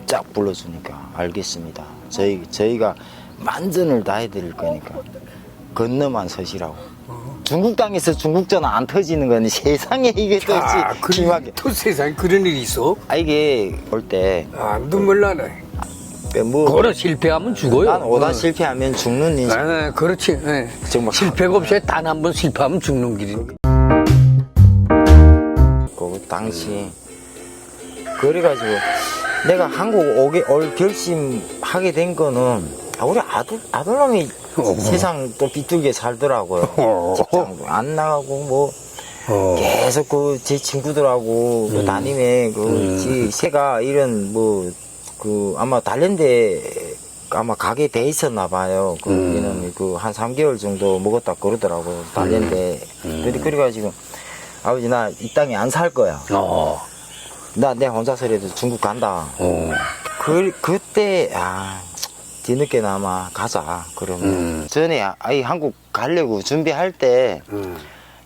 한번 쫙 불러주니까 알겠습니다. 저희 저희가 만전을 다해드릴 거니까 건너만 서시라고. 중국 땅에서 중국 전화 안 터지는 건 세상에 이게 아, 도대체 심하게. 그, 또 세상에 그런 일이 있어? 아 이게 올때 아, 눈물 나네. 뭐 그거는 실패하면 죽어요. 난 오다 실패하면 죽는 인생. 아, 그렇지. 예. 정말 실패가 없어요. 단 한 번 실패하면 죽는 길인데. 그 당시 그래가지고 내가 한국 오게 올 결심하게 된 거는 아, 우리 아들 아들놈이 세상 또 비뚤게 살더라고요. 어. 직장도 안 나가고 뭐 어. 계속 그 제 친구들하고 그 담임에 그 지- 새가 이런 뭐 그 아마 단련대 아마 가게 돼 있었나 봐요. 그 이놈이 그한 3개월 정도 먹었다 그러더라고요. 단련대. 그래 그래 가지고 아버지 나 이 땅에 안 살 거야. 어. 나 내 혼자서 라도 중국 간다. 어. 그 그때 아 뒤늦게나마 가자. 그러면 음. 전에 아이 한국 가려고 준비할 때 음.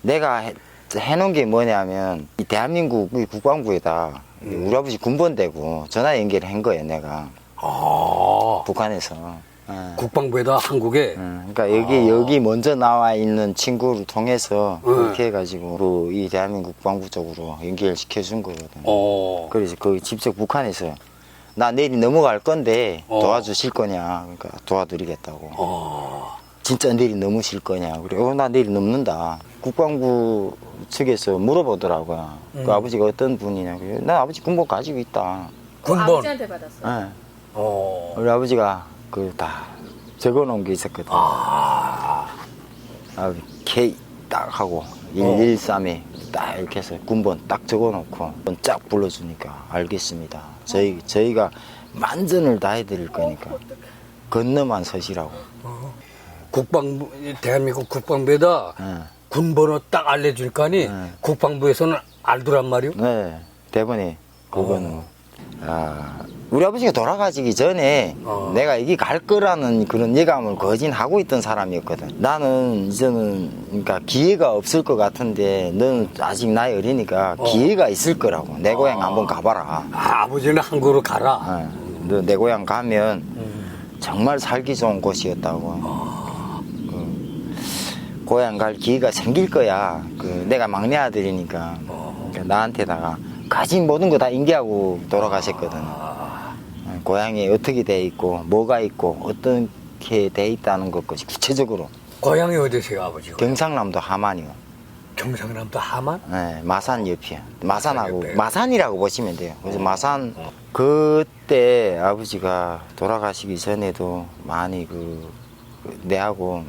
내가 해, 해놓은 게 뭐냐면 이 대한민국 이 국방부에다 우리 아버지 군번대고 전화 연결한 거예요 내가 아, 북한에서 예. 국방부에다 한국에 음, 그러니까 여기 여기 먼저 나와 있는 친구를 통해서 음. 그렇게 해가지고 그이 대한민국 국방부 쪽으로 연결 시켜 준 거거든. 어. 그래서 그 직접 북한에서 나 내일 넘어갈 건데 어. 도와주실 거냐 그러니까 도와드리겠다고. 어. 진짜 내일 넘으실 거냐 그래. 어, 나 내일 넘는다. 국방부 측에서 물어보더라고요. 음. 그 아버지가 어떤 분이냐 그래. 나 아버지 군복 가지고 있다. 군번. 아버지한테 받았어요. 예. 어. 우리 아버지가 그 다 적어놓은 게 있었거든. 아. 아, K 딱 하고 어. 113에 딱 이렇게 해서 군번 딱 적어놓고 쫙 불러주니까 알겠습니다. 저희 저희가 만전을 다해드릴 거니까 건너만 서시라고. 국방부, 대한민국 국방부에다 예. 군번호 딱 알려줄까니 네. 국방부에서는 알더란 말이오. 네, 대본에 그거는 아 우리 아버지가 돌아가시기 전에 어. 내가 여기 갈 거라는 그런 예감을 거진하고 있던 사람이었거든. 나는 이제는 그러니까 기회가 없을 것 같은데 너는 아직 나이 어리니까 기회가 있을 거라고. 내 고향 한번 가봐라. 아, 아버지는 한국으로 가라. 어, 너내 고향 가면 정말 살기 좋은 곳이었다고. 그, 고향 갈 기회가 생길 거야. 그 내가 막내 아들이니까 그러니까 나한테다가 가진 모든 거 다 인계하고 돌아가셨거든. 어, 고향이 어떻게 돼 있고 뭐가 있고 어떻게 돼 있다는 것까지 구체적으로 고향이 어디세요, 아버지가? 경상남도 하만이요. 경상남도 하만? 네, 마산 옆이야. 마산하고 옆에. 마산이라고 보시면 돼요. 그래서 마산 그때 아버지가 돌아가시기 전에도 많이 그, 그 내하고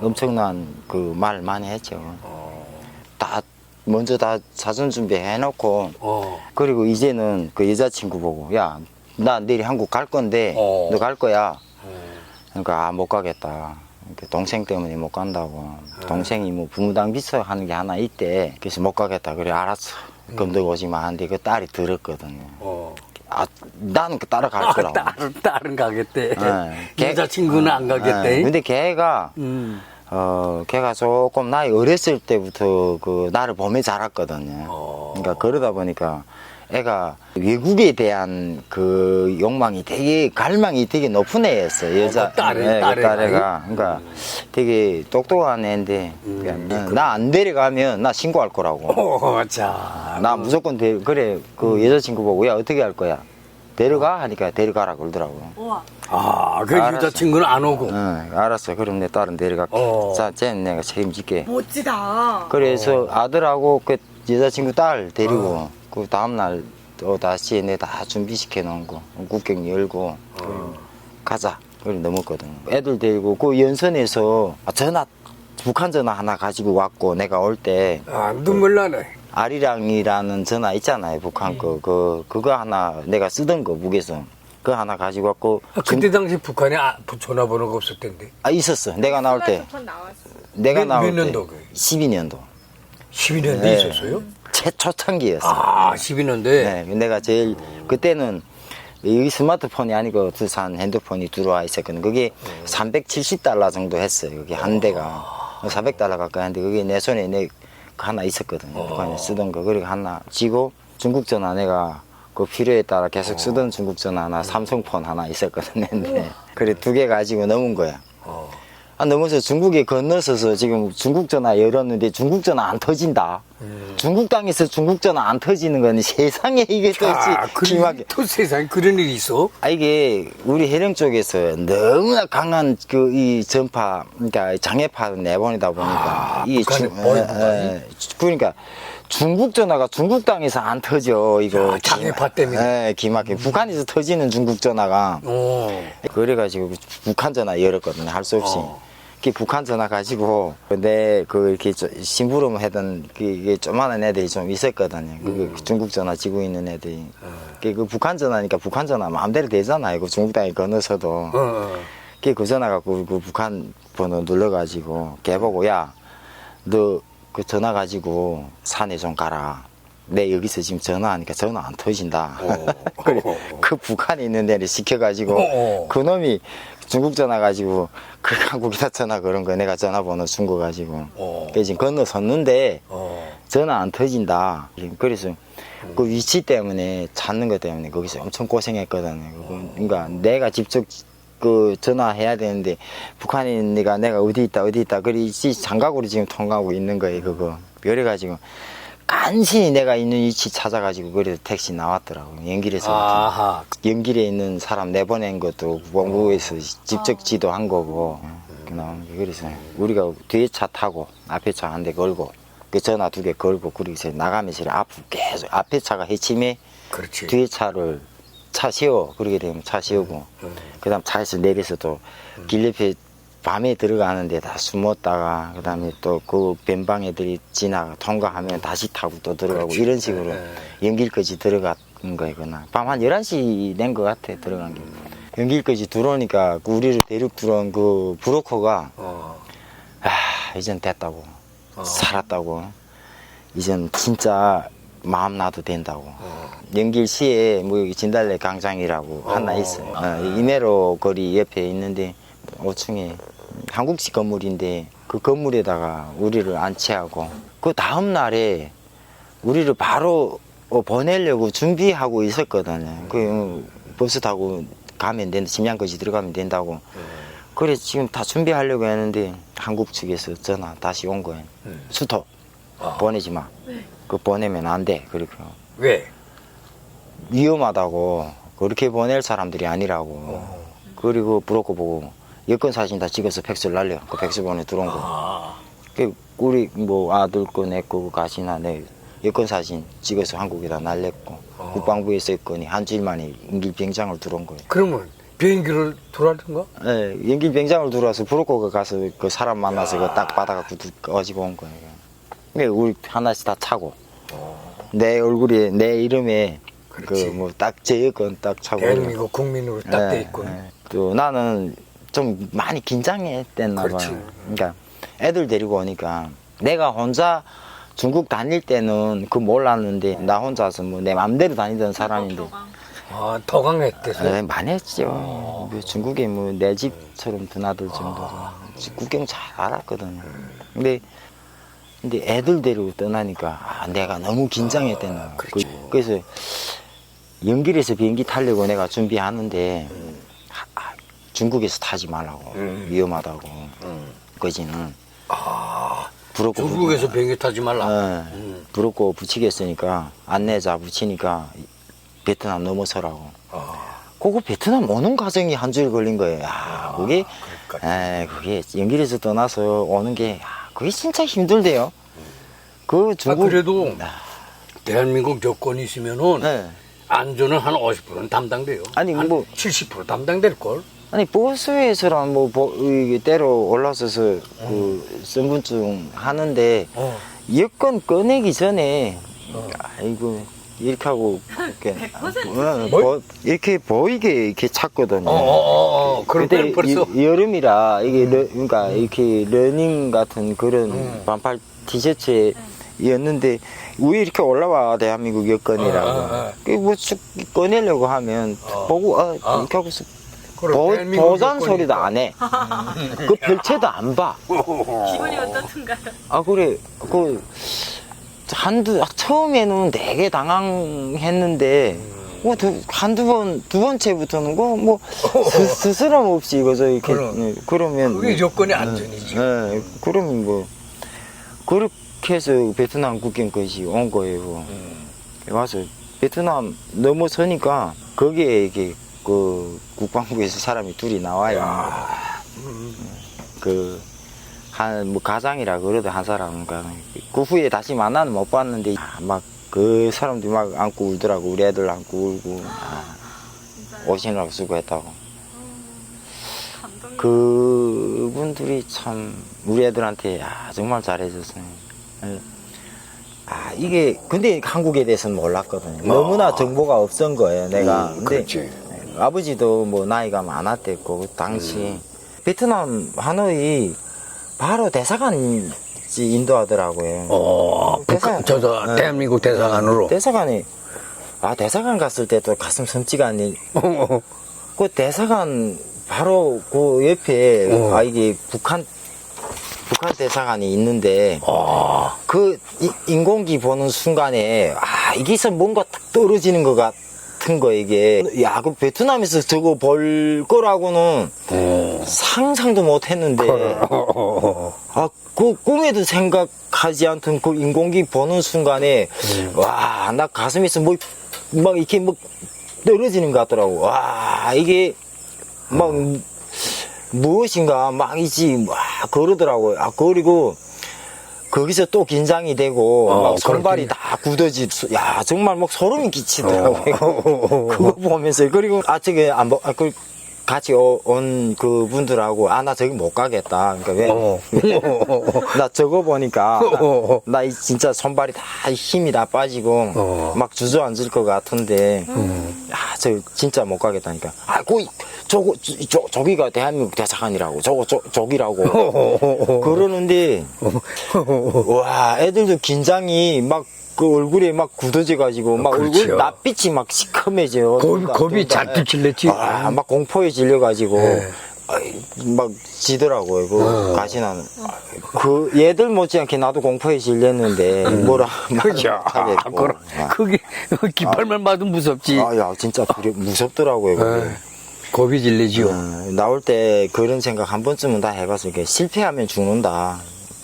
엄청난 그 말 많이 했죠. 다 먼저 다 사전 준비해 놓고 어. 그리고 이제는 그 여자친구 보고 야 나 내일 한국 갈 건데 어. 너 갈 거야. 그러니까 아, 못 가겠다. 이렇게 동생 때문에 못 간다고. 동생이 뭐 부모당 비서 하는 게 하나 있대. 그래서 못 가겠다. 그래 알았어. 그럼 너 오지마 한데 그 딸이 들었거든요. 어. 아 나는 그 따라 갈 아, 거라고. 딸은, 딸은 가겠대. 예. 걔- 여자친구는 안 가겠대. 예. 근데 걔가 음. 어 걔가 조금 나이 어렸을 때부터 그 나를 보며 자랐거든요. 어. 그러니까 그러다 보니까 애가 외국에 대한 그 욕망이 되게 갈망이 되게 높은 애였어 여자 그 딸애, 예, 그 딸애가. 딸애가 그러니까 되게 똑똑한 애인데 음. 나안 데려가면 나 신고할 거라고 어, 자. 나 무조건 데 그래 그 여자친구 보고 야 어떻게 할 거야 데려가 하니까 데려가라 그러더라고 우와. 아, 그 알았어. 여자친구는 안 오고. 응 알았어 그럼 내 딸은 데려갈게 어. 자 쟤는 내가 책임질게 멋지다. 그래서 아들하고 그 여자친구 딸 데리고 그 다음날 또 다시 내 다 준비시켜 놓은 거 국경 열고 가자 그래 넘었거든 애들 데리고 그 연선에서 전화 북한 전화 하나 가지고 왔고 내가 올때 아, 눈물 나네. 아리랑이라는 전화 있잖아요 북한 거 그 그거 하나 내가 쓰던 거 북에서 그거 하나 가지고 왔고 아, 그때 당시 북한에 아, 전화번호가 없을 텐데. 아 있었어 내가 나올 때 나왔어. 내가 몇- 나올 몇때 년도 그? 12년도 12년대 네. 있었어요? 최초창기였어 아, 12년대. 네, 내가 제일 그때는 이 스마트폰이 아니고 두산 핸드폰이 들어와 있었거든. 그게 370달러 정도 했어요. 그게 한 대가 400달러 가까이 한데 그게 내 손에 내 하나 있었거든. 북한에 쓰던 거. 그리고 하나 지고 중국 전화 내가 그 필요에 따라 계속 쓰던 중국 전화 하나, 삼성폰 하나 있었거든요. 근데 그래 두 개 가지고 넘은 거야. 어. 아, 넘어서 중국에 건너서서 지금 중국 전화 열었는데 중국 전화 안 터진다. 음. 중국 땅에서 중국 전화 안 터지는 건 세상에 이게 아, 또지 기막혀. 그또 세상에 그런 일이 있어? 아 이게 우리 해령 쪽에서 너무나 강한 그 이 전파 그러니까 장애파 내보내다 보니까 아, 이게 북한의 중- 뭐예요, 에, 북한이? 에, 그러니까 중국 전화가 중국 땅에서 안 터져 이거 아, 장애파 때문에? 예, 기막혀 북한에서 터지는 중국 전화가 어. 그래가지고 북한 전화 열었거든요 할 수 없이 어. 그 북한 전화 가지고 내그 이렇게 저- 심부름 하던 그 이게 조만한 애들이 좀 있었거든요. 그 음. 중국 전화 지고 있는 애들이. 어. 그, 그 북한 전화니까 북한 전화 마음대로 되잖아요. 그 중국 땅에 건너서도. 어, 어. 그, 그 전화 갖고 그 북한 번호 눌러 가지고 걔 보고 야 너 그 전화 가지고 산에 좀 가라. 내 여기서 지금 전화하니까 전화 안 터진다. 어. 그래 그 북한에 있는 애를 시켜가지고. 그 놈이 중국 전화 가지고 그 한국에다 전화 그런 거 내가 전화번호 준 거 가지고 어. 그 지금 건너섰는데 어. 전화 안 터진다. 그래서 그 위치 때문에 찾는 것 때문에 거기서 엄청 고생했거든 요. 그거 그러니까 내가 직접 그 전화해야 되는데 북한에 있는 내가 내가 어디 있다 어디 있다 그리 장각으로 지금 통하고 있는 거예요 그거 그래가지고 간신히 내가 있는 위치 찾아가지고 그래서 택시 나왔더라고 연길에서. 아하. 연길에 있는 사람 내보낸 것도 원부에서 직접 지도한 거고. 그 나오는 게 그래서 우리가 뒤에 차 타고 앞에 차 한 대 걸고 그 전화 두 개 걸고 그러고서 나가면서 앞 계속 앞에 차가 해치매 그렇지. 뒤에 차를 차 세워. 그러게 되면 차 세우고. 그다음 차에서 내려서 또길 옆에 밤에 들어가는 데 다 숨었다가 그다음에 또 그 변방 애들이 지나가 통과하면 다시 타고 또 들어가고 그렇지. 이런 식으로 예, 연길까지 들어간 거이구나 밤 한 11시 낸것 같아 들어간 게 연길까지 들어오니까 그 우리를 대륙 들어온 그 브로커가 어. 아 이젠 됐다고 살았다고 이젠 진짜 마음 놔도 된다고 어. 연길시에 뭐 여기 진달래 광장이라고 하나 어. 있어요 어, 이메로 거리 옆에 있는데 5층에 한국식 건물인데 그 건물에다가 우리를 안치하고 그 다음 날에 우리를 바로 어, 보내려고 준비하고 있었거든요 그 어, 버스 타고 가면 된다 심양까지 들어가면 된다고 그래 지금 다 준비하려고 했는데 한국 측에서 전화 다시 온 거예요. 음. 수토 아. 보내지 마. 그 보내면 안 돼. 그리고 왜? 위험하다고 그렇게 보낼 사람들이 아니라고. 어. 그리고 브로커 보고 여권 사진 다 찍어서 팩스를 날려. 그 팩스 보내 들어온 거. 아. 그 우리 뭐 아들 거 내 거 가시나 내 여권 사진 찍어서 한국에다 날렸고 어. 국방부에 썼거니 한 주일 만에 인길 비행장을 들어온 거예요. 그러면 비행기를 돌아든가? 예, 연길 병장으로 들어와서 브로커가 가서 그 사람 만나서 그 딱 받아갖고 두- 가지고 온 거예요. 근데 우리 하나씩 다 차고 내 얼굴에 내 이름에 그. 뭐 딱 제 여권 딱 차고. 대한민국 국민으로 딱돼 예, 있군. 예. 또 나는 좀 많이 긴장했댔나 그렇지. 봐요. 그러니까 애들 데리고 오니까 내가 혼자 중국 다닐 때는 그 몰랐는데 나 혼자서 뭐 내 맘대로 다니던 사람인데 아, 더 강했대서. 에, 많이 했죠. 뭐 중국에 뭐 내 집처럼 드나들 정도로 구경 잘 알았거든요. 근데 근데 애들 데리고 떠나니까 아, 내가 너무 긴장했댔나. 그, 그렇지. 그래서 연길에서 비행기 타려고 내가 준비하는데 아, 아, 중국에서 타지 말라고 음. 위험하다고 음. 거지는 아, 부럽고 중국에서 비행기 타지 말라. 예, 음. 부럽고 붙이겠으니까 안내자 붙이니까 베트남 넘어서라고. 아, 그거 베트남 오는 과정이 한 주일 걸린 거예요. 야, 그게, 그러니까. 에, 그게 연길에서 떠나서 오는 게, 야, 그게 진짜 힘들대요. 그 아, 중국. 그래도 아, 대한민국 여권이 있으면은 네. 안전은 한 50%는 담당돼요. 아니, 한 뭐- 70% 담당될 걸. 아니, 버스에서랑 뭐, 보, 이게 때로 올라서서 그,身份증 하는데, 어. 여권 꺼내기 전에, 아이고, 이렇게 하고, 이렇게, 어, 보- 이렇게 보이게 이렇게 찾거든요. 어, 어, 어, 어. 그럴 그때 때는 벌써. 여, 여름이라 이게 러, 그러니까 이렇게 러닝 같은 그런 음. 반팔 티셔츠였는데 위에 이렇게 올라와 대한민국 여권이라고 어, 어, 어. 그뭐쭉 꺼내려고 하면 어. 보고 아 어. 이렇게 하고서 대한민국 도전 소리도. 안 해. 그 별채도 안 봐. 기분이 어떻든가요? 아 그래 그 한두 아, 처음에는 되게 당황했는데 뭐 두, 한두 번, 두 번째부터는 뭐, 뭐, 스, 스스럼 없이 이거죠. 이렇게. 그럼. 네, 그러면. 그게 조건이 안전이지. 네, 그러면 뭐, 그렇게 해서 베트남 국경까지 온 거예요. 와서 베트남 넘어서니까 거기에 이게 그 국방부에서 사람이 둘이 나와요. 그, 한, 뭐, 가장이라 그래도 한 사람, 그그 후에 다시 만나는 못 봤는데, 아, 막, 그 사람들이 막 안고 울더라고. 우리 애들 안고 울고, 아, 오시느라고 수고했다고. 그분들이 참, 우리 애들한테, 아, 정말 잘해줬어요. 예. 아, 이게, 근데 한국에 대해서는 몰랐거든요. 너무나 정보가 없던 거예요, 내가. 음, 근데 그렇지. 아버지도 뭐 나이가 많았댔고 그 당시 베트남 하노이 바로 대사관이 인도하더라고요. 어, 대사관. 북한, 저저 네. 대한민국 대사관으로. 대사관이 아 대사관 갔을 때또 가슴 섬지가 않니. 그 대사관 바로 그 옆에 어. 아 이게 북한 북한 대사관이 있는데 아, 그 이- 인공기 보는 순간에 아 이게서 뭔가 딱 떨어지는 것 같 은 거 이게. 야그 베트남에서 저거 볼 거라고는 어. 상상도 못 했는데. 아 그 꿈에도 생각하지 않던 그 인공기 보는 순간에 와 나 가슴에서 뭐 막 이렇게 뭐 떨어지는 것 같더라고. 와 이게 막 무엇인가 막 이지 막 그러더라고요. 아 그리고 거기서 또 긴장이 되고 어, 막 손발이. 다 굳어지 야 정말 막 소름이 끼치더라고요 그거 보면서 그리고 아 저기 안 보, 아, 그 같이 오- 온 그 분들하고 아 나 저기 못 가겠다 그러니까 왜 어. 나 저거 보니까 어. 나이 진짜 손발이 다 힘이 다 빠지고 어. 막 주저앉을 것 같은데 음. 야저 진짜 못 가겠다니까 아고 저거 저, 저기가 대한민국 대사관이라고 저거 저, 저기라고 그러는데 와 애들도 긴장이 막 그 얼굴에 막 굳어져 가지고 막 그렇죠. 얼굴 낯빛이 막 시커매져요 둘 다, 겁이. 잔뜩 질렸지. 아, 막 공포에 질려 가지고 네. 막 지더라고요 그 어. 가시나는 그 얘들 못지않게 나도 공포에 질렸는데 뭐라 그죠. 아, 그럼, 그게, 깃발만 봐도 무섭지. 아야 진짜 무섭더라고요 겁이 질리지요. 어, 나올 때 그런 생각 한 번쯤은 다 해봤어요. 이게 실패하면 죽는다.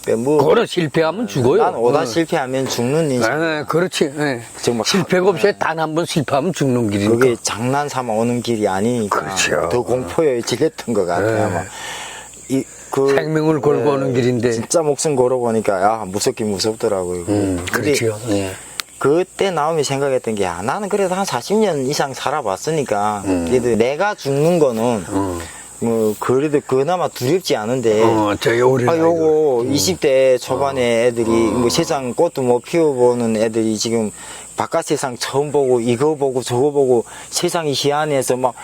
그러니까 뭐, 그거는 실패하면 죽어요. 난 오다 어. 실패하면 죽는 인생. 네, 그렇지. 네. 정말 실패가 없어요. 단 한 번 실패하면 죽는 길이니까. 그게 장난 삼아 오는 길이 아니니까. 그렇죠. 더 공포에 질렸던 것 같아요. 네. 이, 그, 생명을 걸고 오는 길인데. 진짜 목숨 걸어 보니까, 야, 무섭긴 무섭더라고요. 음, 그렇죠. 예. 그때 나오면 생각했던 게, 야, 나는 그래도 한 40년 이상 살아봤으니까, 음. 그래도 내가 죽는 거는, 뭐, 그래도 그나마 두렵지 않은데, 어. 아, 요거 20대 초반에 애들이 뭐 세상 꽃도 못 피워보는 애들이 지금 바깥 세상 처음 보고 이거 보고 저거 보고 세상이 희한해서 막,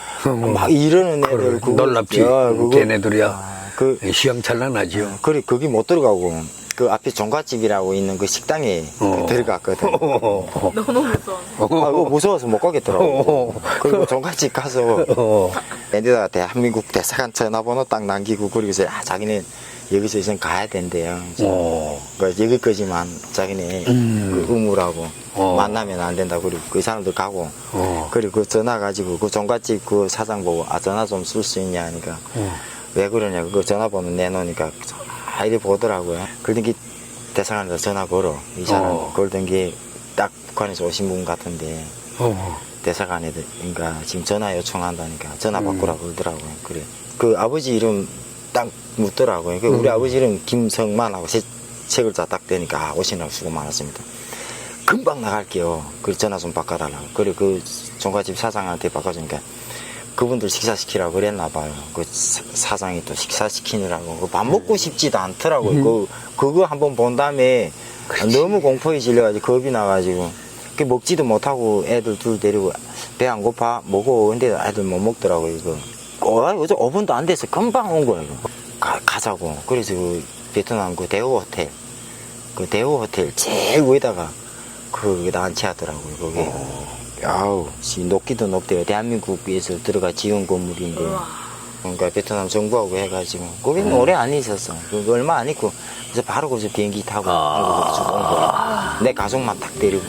막 이러는 애들 그래, 그거 놀랍지. 야, 그거- 걔네들이야. 아, 그 시험찰나나지요. 그래 거기 못 들어가고 그 앞에 종갓집이라고 있는 그 식당에 어. 들어갔거든. 너무 무서워. 아, 그거 무서워서 못 가겠더라고. 그리고 종갓집 가서 어. 애들아 대한민국 대사관 전화번호 딱 남기고 그러고서 아 자기는 여기서 이제 가야 된대요. 어. 그러니까 여기까지만 자기네 음. 그 의무라고 어. 만나면 안 된다. 그리고 그 사람들 가고 어. 그리고 그 전화 가지고 그 종갓집 그 사장 보고 아 전화 좀 쓸 수 있냐 하니까 어. 왜 그러냐고 그 전화번호 내놓으니까 아 이래 보더라고요. 그러더니 대사관에서 전화 걸어 이 사람 어. 걸던 게딱 북한에서 오신 분 같은데 어. 대사관에 그러니까 지금 전화 요청한다니까 전화 음. 바꾸라 고 그러더라고요. 그래. 그 아버지 이름 딱 묻더라고요. 그 우리 음. 아버지 이름 김성만하고 세, 세 글자 딱 되니까 아, 오시느라고 수고 많았습니다. 금방 나갈게요. 그 전화 좀 바꿔달라고. 그래 그 종갓집 사장한테 바꿔주니까 그분들 식사시키라고 그랬나 봐요. 그 사- 사장이 또 식사시키느라고. 그밥 먹고 싶지도 않더라고요. 그 그거 한번 본 다음에 너무 공포에 질려가지고 겁이 나가지고. 그 먹지도 못하고 애들 둘 데리고 배 안 고파? 먹어. 근데 애들 못 먹더라고요 이거. 어, 어제 5분도 안 돼서 금방 온 거예요. 가, 가자고. 그래서 그 베트남 그 대우 호텔. 그 대우 호텔 제일 위에다가 거기다 안치하더라고요 거기 아우. 씨, 높기도 높대요. 대한민국에서 들어가 지은 건물인데. 그러니까 베트남 정부하고 해가지고. 거기는 오래 안 있었어. 그 얼마 안 있고. 그래서 바로 거기서 비행기 타고 한국으로 쭉온 거야. 내 가족만 딱 데리고